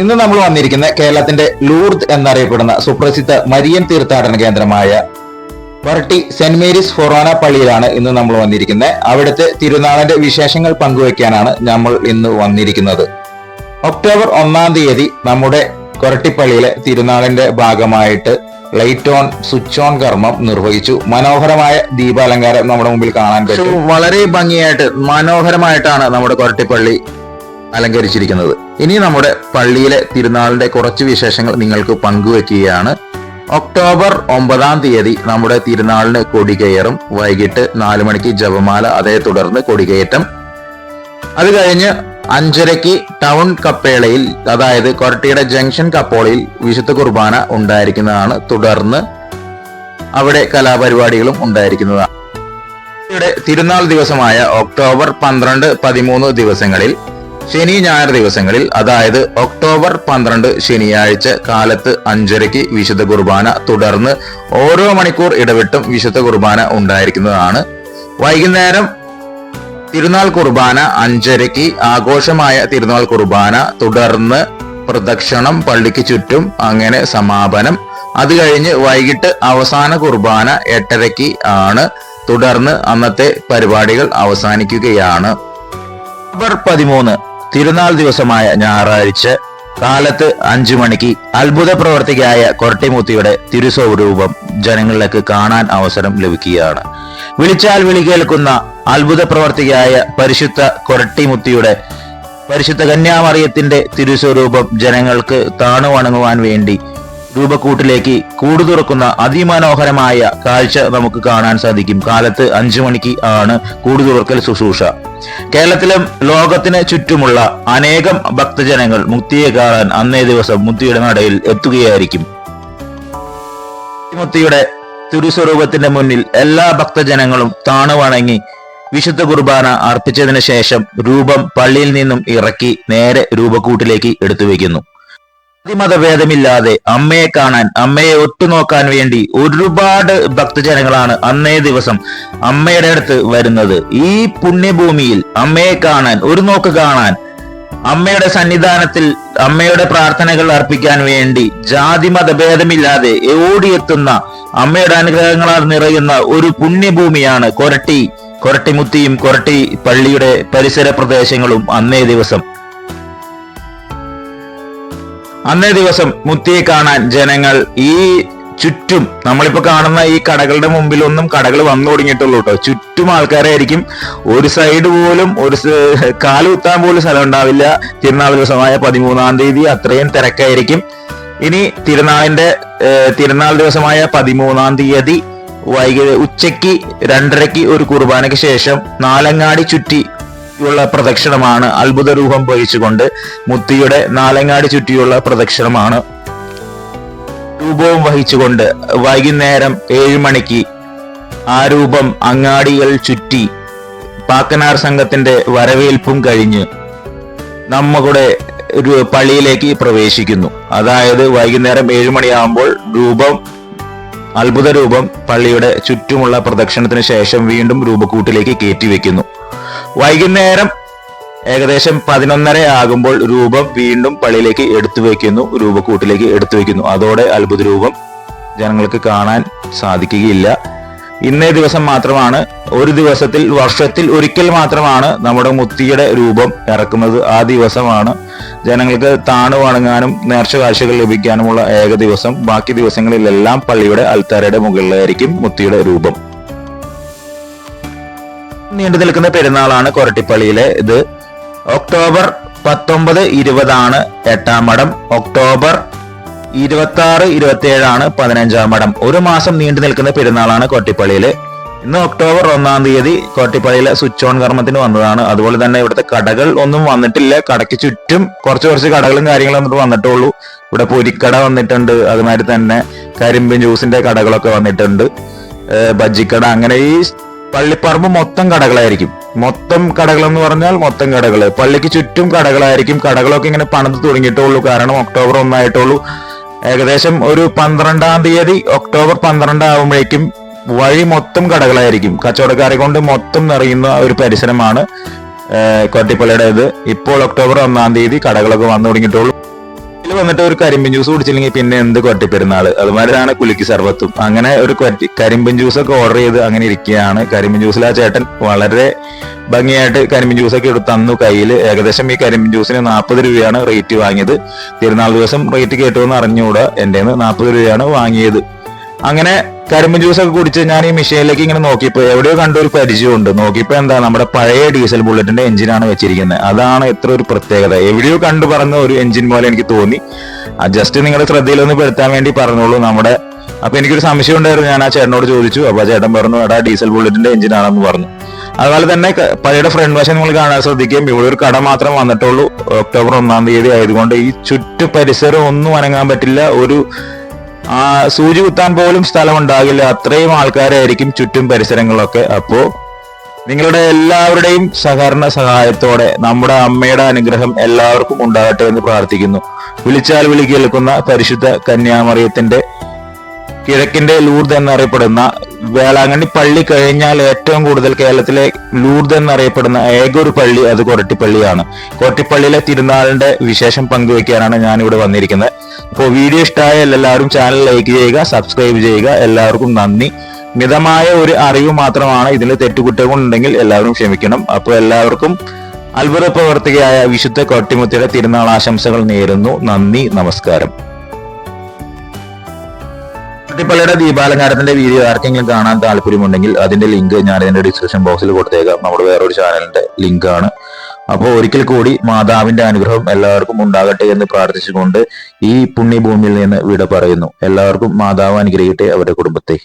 ഇന്ന് നമ്മൾ വന്നിരിക്കുന്ന കേരളത്തിന്റെ ലൂർദ് എന്നറിയപ്പെടുന്ന സുപ്രസിദ്ധ മരിയൻ തീർത്ഥാടന കേന്ദ്രമായ വരട്ടി സെന്റ് മേരീസ് ഫൊറാന പള്ളിയിലാണ് ഇന്ന് നമ്മൾ വന്നിരിക്കുന്നത് അവിടുത്തെ തിരുനാളിന്റെ വിശേഷങ്ങൾ പങ്കുവെക്കാനാണ് നമ്മൾ ഇന്ന് വന്നിരിക്കുന്നത്. ഒക്ടോബർ ഒന്നാം തീയതി നമ്മുടെ കൊരട്ടിപ്പള്ളിയിലെ തിരുനാളിന്റെ ഭാഗമായിട്ട് ലൈറ്റ് ഓൺ സ്വിച്ച് ഓൺ കർമ്മം നിർവഹിച്ചു. മനോഹരമായ ദീപാലങ്കാരം നമ്മുടെ മുമ്പിൽ കാണാൻ പറ്റും. വളരെ ഭംഗിയായിട്ട് മനോഹരമായിട്ടാണ് നമ്മുടെ കൊരട്ടിപ്പള്ളി അലങ്കരിച്ചിരിക്കുന്നത്. ഇനി നമ്മുടെ പള്ളിയിലെ തിരുനാളിന്റെ കുറച്ച് വിശേഷങ്ങൾ നിങ്ങൾക്ക് പങ്കുവെക്കുകയാണ്. ഒക്ടോബർ ഒമ്പതാം തീയതി നമ്മുടെ തിരുനാളിന് കൊടികയറും. വൈകിട്ട് നാലു മണിക്ക് ജപമാല അതേ തുടർന്ന് കൊടികയറ്റം. അത് കഴിഞ്ഞ് അഞ്ചരയ്ക്ക് ടൗൺ കപ്പേളയിൽ അതായത് കൊരട്ടിയുടെ ജംഗ്ഷൻ കപ്പോളയിൽ വിശുദ്ധ കുർബാന ഉണ്ടായിരിക്കുന്നതാണ്. തുടർന്ന് അവിടെ കലാപരിപാടികളും ഉണ്ടായിരിക്കുന്നതാണ്. തിരുനാൾ ദിവസമായ ഒക്ടോബർ പന്ത്രണ്ട് പതിമൂന്ന് ദിവസങ്ങളിൽ ശനി ഞായർ ദിവസങ്ങളിൽ അതായത് ഒക്ടോബർ പന്ത്രണ്ട് ശനിയാഴ്ച കാലത്ത് അഞ്ചരയ്ക്ക് വിശുദ്ധ കുർബാന തുടർന്ന് ഓരോ മണിക്കൂർ ഇടവിട്ടും വിശുദ്ധ കുർബാന ഉണ്ടായിരിക്കുന്നതാണ്. വൈകുന്നേരം തിരുനാൾ കുർബാന അഞ്ചരയ്ക്ക് ആഘോഷമായ തിരുനാൾ കുർബാന തുടർന്ന് പ്രദക്ഷിണം പള്ളിക്ക് ചുറ്റും അങ്ങനെ സമാപനം. അത് കഴിഞ്ഞ് വൈകിട്ട് അവസാന കുർബാന എട്ടരയ്ക്ക് ആണ്. തുടർന്ന് അന്നത്തെ പരിപാടികൾ അവസാനിക്കുകയാണ്. ഒക്ടോബർ പതിമൂന്ന് തിരുനാൾ ദിവസമായ ഞായറാഴ്ച കാലത്ത് അഞ്ചു മണിക്ക് അത്ഭുത പ്രവർത്തികയായ കൊരട്ടിമൂത്തിയുടെ തിരുസ്വരൂപം ജനങ്ങളിലേക്ക് കാണാൻ അവസരം ലഭിക്കുകയാണ്. വിളിച്ചാൽ വിളി കേൾക്കുന്ന അത്ഭുത പ്രവർത്തികയായ പരിശുദ്ധ കൊരട്ടിമുത്തിയുടെ പരിശുദ്ധ കന്യാമറിയത്തിന്റെ തിരുസ്വരൂപം ജനങ്ങൾക്ക് താണുവണങ്ങുവാൻ വേണ്ടി രൂപക്കൂട്ടിലേക്ക് കൂടു തുറക്കുന്ന അതിമനോഹരമായ കാഴ്ച നമുക്ക് കാണാൻ സാധിക്കും. കാലത്ത് അഞ്ചു മണിക്ക് ആണ് കൂടു തുറക്കൽ ശുശ്രൂഷ. കേരളത്തിലും ലോകത്തിന് ചുറ്റുമുള്ള അനേകം ഭക്തജനങ്ങൾ മുക്തിയെ കാണാൻ അന്നേ ദിവസം മുക്തിയുടെ നടയിൽ എത്തുകയായിരിക്കും. മുക്തിയുടെ തിരുസ്വരൂപത്തിന്റെ മുന്നിൽ എല്ലാ ഭക്തജനങ്ങളും താണുവണങ്ങി വിശുദ്ധ കുർബാന അർപ്പിച്ചതിന് ശേഷം രൂപം പള്ളിയിൽ നിന്നും ഇറക്കി നേരെ രൂപക്കൂട്ടിലേക്ക് എടുത്തു വെക്കുന്നു മതഭേദമില്ലാതെ അമ്മയെ കാണാൻ അമ്മയെ ഒത്തുനോക്കാൻ വേണ്ടി ഒരുപാട് ഭക്തജനങ്ങളാണ് അന്നേ ദിവസം അമ്മയുടെ അടുത്ത് വരുന്നത്. ഈ പുണ്യഭൂമിയിൽ അമ്മയെ കാണാൻ ഒരു നോക്ക് കാണാൻ അമ്മയുടെ സന്നിധാനത്തിൽ അമ്മയുടെ പ്രാർത്ഥനകൾ അർപ്പിക്കാൻ വേണ്ടി ജാതി മതഭേദമില്ലാതെ ഓടിയെത്തുന്ന അമ്മയുടെ അനുഗ്രഹങ്ങളാൽ നിറയുന്ന ഒരു പുണ്യഭൂമിയാണ് കൊരട്ടി. കൊരട്ടിമുത്തിയും കൊരട്ടി പള്ളിയുടെ പരിസര പ്രദേശങ്ങളും അന്നേ ദിവസം അന്നേ ദിവസം മുത്തിയെ കാണാൻ ജനങ്ങൾ ഈ ചുറ്റും നമ്മളിപ്പോ കാണുന്ന ഈ കടകളുടെ മുമ്പിൽ ഒന്നും കടകൾ വന്നു തുടങ്ങിയിട്ടുള്ളൂ കേട്ടോ ചുറ്റും ആൾക്കാരായിരിക്കും. ഒരു സൈഡ് പോലും ഒരു കാലുത്താൻ പോലും സ്ഥലം ഉണ്ടാവില്ല. തിരുനാൾ ദിവസമായ പതിമൂന്നാം തീയതി അത്രയും തിരക്കായിരിക്കും. ഇനി തിരുനാളിന്റെ തിരുനാൾ ദിവസമായ പതിമൂന്നാം തീയതി വൈകി ഉച്ചയ്ക്ക് രണ്ടരയ്ക്ക് ഒരു കുർബാനയ്ക്ക് ശേഷം നാലങ്ങാടി ചുറ്റി ഉള്ള പ്രദക്ഷിണമാണ് അത്ഭുത രൂപം വഹിച്ചുകൊണ്ട് മുത്തിയുടെ നാലങ്ങാടി ചുറ്റിയുള്ള പ്രദക്ഷിണമാണ് രൂപവും വഹിച്ചുകൊണ്ട് വൈകുന്നേരം ഏഴ് മണിക്ക് ആ രൂപം അങ്ങാടികൾ ചുറ്റി പാക്കനാർ സംഘത്തിന്റെ വരവേൽപ്പും കഴിഞ്ഞ് നമ്മുടെ പള്ളിയിലേക്ക് പ്രവേശിക്കുന്നു. അതായത് വൈകുന്നേരം ഏഴ് മണിയാകുമ്പോൾ രൂപം അത്ഭുത രൂപം പള്ളിയുടെ ചുറ്റുമുള്ള പ്രദക്ഷിണത്തിന് ശേഷം വീണ്ടും രൂപക്കൂട്ടിലേക്ക് കയറ്റിവെക്കുന്നു വൈകുന്നേരം ഏകദേശം പതിനൊന്നര ആകുമ്പോൾ രൂപം വീണ്ടും പള്ളിയിലേക്ക് എടുത്തു വയ്ക്കുന്നു രൂപക്കൂട്ടിലേക്ക് എടുത്തു വയ്ക്കുന്നു അതോടെ അത്ഭുത രൂപം ജനങ്ങൾക്ക് കാണാൻ സാധിക്കുകയില്ല. ഇന്നേ ദിവസം മാത്രമാണ് ഒരു ദിവസത്തിൽ വർഷത്തിൽ ഒരിക്കൽ മാത്രമാണ് നമ്മുടെ മുത്തിയുടെ രൂപം ഇറക്കുന്നത്. ആ ദിവസമാണ് ജനങ്ങൾക്ക് താണു വണങ്ങാനും നേർച്ച കാഴ്ചകൾ ലഭിക്കാനുമുള്ള ഏക ദിവസം. ബാക്കി ദിവസങ്ങളിലെല്ലാം പള്ളിയുടെ അൽത്താരയുടെ മുകളിലായിരിക്കും മുത്തിയുടെ രൂപം. നീണ്ടു നിൽക്കുന്ന പെരുന്നാളാണ് കൊരട്ടിപ്പള്ളിയിലെ ഇത്. ഒക്ടോബർ പത്തൊമ്പത് ഇരുപതാണ് എട്ടാം മഠം. ഒക്ടോബർ ഇരുപത്തി ആറ് ഇരുപത്തി ഏഴാണ് പതിനഞ്ചാം മഠം. ഒരു മാസം നീണ്ടു നിൽക്കുന്ന പെരുന്നാളാണ് കൊട്ടിപ്പള്ളിയിൽ ഇന്ന് ഒക്ടോബർ ഒന്നാം തീയതി കോട്ടിപ്പള്ളിയിലെ സ്വിച്ച് ഓൺ കർമ്മത്തിന് വന്നതാണ്. അതുപോലെ തന്നെ ഇവിടുത്തെ കടകൾ ഒന്നും വന്നിട്ടില്ല. കടയ്ക്ക് ചുറ്റും കുറച്ച് കുറച്ച് കടകളും കാര്യങ്ങളും വന്നിട്ട് വന്നിട്ടുള്ളൂ. ഇവിടെ പൊരിക്കട വന്നിട്ടുണ്ട്. അതുമാതിരി തന്നെ കരിമ്പിൻ ജ്യൂസിന്റെ കടകളൊക്കെ വന്നിട്ടുണ്ട്. ബജ്ജിക്കട അങ്ങനെ ഈ പള്ളിപ്പറമ്പ് മൊത്തം കടകളായിരിക്കും. മൊത്തം കടകൾ എന്ന് പറഞ്ഞാൽ മൊത്തം കടകൾ പള്ളിക്ക് ചുറ്റും കടകളായിരിക്കും. കടകളൊക്കെ ഇങ്ങനെ പണിത് തുടങ്ങിയിട്ടുള്ളൂ കാരണം ഒക്ടോബർ ഒന്നായിട്ടുള്ളൂ ഏകദേശം ഒരു പന്ത്രണ്ടാം തീയതി ഒക്ടോബർ പന്ത്രണ്ട് ആകുമ്പോഴേക്കും വഴി മൊത്തം കടകളായിരിക്കും. കച്ചവടക്കാരെ കൊണ്ട് മൊത്തം നിറയുന്ന ഒരു പരിസരമാണ് കൊട്ടിപ്പള്ളിയുടെ ഇത് ഇപ്പോൾ ഒക്ടോബർ ഒന്നാം തീയതി കടകളൊക്കെ വന്നു തുടങ്ങിയിട്ടുള്ളൂ. ഇതിൽ വന്നിട്ട് ഒരു കരിമ്പിൻ ജ്യൂസ് കുടിച്ചില്ലെങ്കിൽ പിന്നെ എന്ത് കൊട്ടിപ്പെരുന്നാൾ അതുമാതിരിയാണ് കുലുക്കി സർവത്തും. അങ്ങനെ ഒരു കരിമ്പിൻ ജ്യൂസ് ഒക്കെ ഓർഡർ ചെയ്ത് അങ്ങനെ ഇരിക്കുകയാണ്. കരിമ്പിൻ ജ്യൂസിൽ ആ ചേട്ടൻ വളരെ ഭംഗിയായിട്ട് കരിമ്പിൻ ജ്യൂസ് ഒക്കെ എടുത്ത് തന്നു കയ്യിൽ ഏകദേശം ഈ കരിമ്പിൻ ജ്യൂസിന് നാൽപ്പത് രൂപയാണ് റേറ്റ് വാങ്ങിയത്. തിരുനാൾ ദിവസം റേറ്റ് കേട്ടുവെന്ന് അറിഞ്ഞുകൂടാ എന്റെ നാൽപ്പത് രൂപയാണ് വാങ്ങിയത്. അങ്ങനെ കരിമ്പ് ജ്യൂസ് ഒക്കെ കുടിച്ച് ഞാൻ ഈ മെഷീനിലേക്ക് ഇങ്ങനെ നോക്കിയപ്പോ എവിടെയോ കണ്ട ഒരു പരിചയമുണ്ട്. നോക്കിയപ്പോ എന്താ നമ്മുടെ പഴയ ഡീസൽ ബുള്ളറ്റിന്റെ എഞ്ചിനാണ് വെച്ചിരിക്കുന്നത് അതാണ് എത്ര ഒരു പ്രത്യേകത. എവിടെയോ കണ്ടു പറഞ്ഞ ഒരു എഞ്ചിൻ പോലെ എനിക്ക് തോന്നി. ജസ്റ്റ് നിങ്ങളുടെ ശ്രദ്ധയിലൊന്ന് പെടുത്താൻ വേണ്ടി പറഞ്ഞോളൂ നമ്മുടെ അപ്പൊ എനിക്കൊരു സംശയം ഉണ്ടായിരുന്നു. ഞാൻ ആ ചേട്ടനോട് ചോദിച്ചു. അപ്പൊ ചേട്ടൻ പറഞ്ഞു എടാ ഡീസൽ ബുള്ളറ്റിന്റെ എഞ്ചിൻ ആണെന്ന് പറഞ്ഞു. അതുപോലെ തന്നെ പഴയ പഴയുടെ ഫ്രണ്ട് വശം നിങ്ങൾ കാണാൻ ശ്രദ്ധിക്കും. ഇവിടെ ഒരു കട മാത്രം വന്നിട്ടുള്ളൂ. ഒക്ടോബർ ഒന്നാം തീയതി ആയതുകൊണ്ട് ഈ ചുറ്റു പരിസരം ഒന്നും അനങ്ങാൻ പറ്റില്ല. ഒരു ആ സൂചി കുത്താൻ പോലും സ്ഥലം ഉണ്ടാകില്ല അത്രയും ആൾക്കാരായിരിക്കും ചുറ്റും പരിസരങ്ങളൊക്കെ. അപ്പോ നിങ്ങളുടെ എല്ലാവരുടെയും സഹകരണ സഹായത്തോടെ നമ്മുടെ അമ്മയുടെ അനുഗ്രഹം എല്ലാവർക്കും ഉണ്ടാകട്ടെ എന്ന് പ്രാർത്ഥിക്കുന്നു. വിളിച്ചാൽ വിളി കേൾക്കുന്ന പരിശുദ്ധ കന്യാമറിയത്തിന്റെ കിഴക്കിന്റെ ലൂർദ് എന്നറിയപ്പെടുന്ന വേളാങ്കണ്ണി പള്ളി കഴിഞ്ഞാൽ ഏറ്റവും കൂടുതൽ കേരളത്തിലെ ലൂർദ് എന്നറിയപ്പെടുന്ന ഏക ഒരു പള്ളി അത് കൊരട്ടിപ്പള്ളിയാണ്. കൊരട്ടിപ്പള്ളിയിലെ തിരുനാളിന്റെ വിശേഷം പങ്കുവെക്കാനാണ് ഞാൻ ഇവിടെ വന്നിരിക്കുന്നത്. അപ്പോൾ വീഡിയോ ഇഷ്ടമായ എല്ലാവരും ചാനൽ ലൈക്ക് ചെയ്യുക സബ്സ്ക്രൈബ് ചെയ്യുക. എല്ലാവർക്കും നന്ദി. മിതമായ ഒരു അറിവ് മാത്രമാണ് ഇതിന് തെറ്റുകുറ്റങ്ങളുണ്ടെങ്കിൽ എല്ലാവരും ക്ഷമിക്കണം. അപ്പോൾ എല്ലാവർക്കും അത്ഭുത പ്രവർത്തകയായ വിശുദ്ധ കൊട്ടിമുത്തിയുടെ തിരുനാൾ ആശംസകൾ നേരുന്നു. നന്ദി നമസ്കാരം. കുട്ടിപ്പള്ളിയുടെ ദീപാലങ്കാരത്തിന്റെ വീഡിയോ ആർക്കെങ്കിലും കാണാൻ താല്പര്യമുണ്ടെങ്കിൽ അതിന്റെ ലിങ്ക് ഞാൻ ഇതിന്റെ ഡിസ്ക്രിപ്ഷൻ ബോക്സിൽ കൊടുത്തേക്കാം. നമ്മുടെ വേറൊരു ചാനലിന്റെ ലിങ്ക് ആണ്. അപ്പോൾ ഒരിക്കൽ കൂടി മാതാവിന്റെ അനുഗ്രഹം എല്ലാവർക്കും ഉണ്ടാകട്ടെ എന്ന് പ്രാർത്ഥിച്ചുകൊണ്ട് ഈ പുണ്യഭൂമിയിൽ നിന്ന് വിട പറയുന്നു. എല്ലാവർക്കും മാതാവ് അനുഗ്രഹിക്കട്ടെ അവരുടെ കുടുംബത്തെ.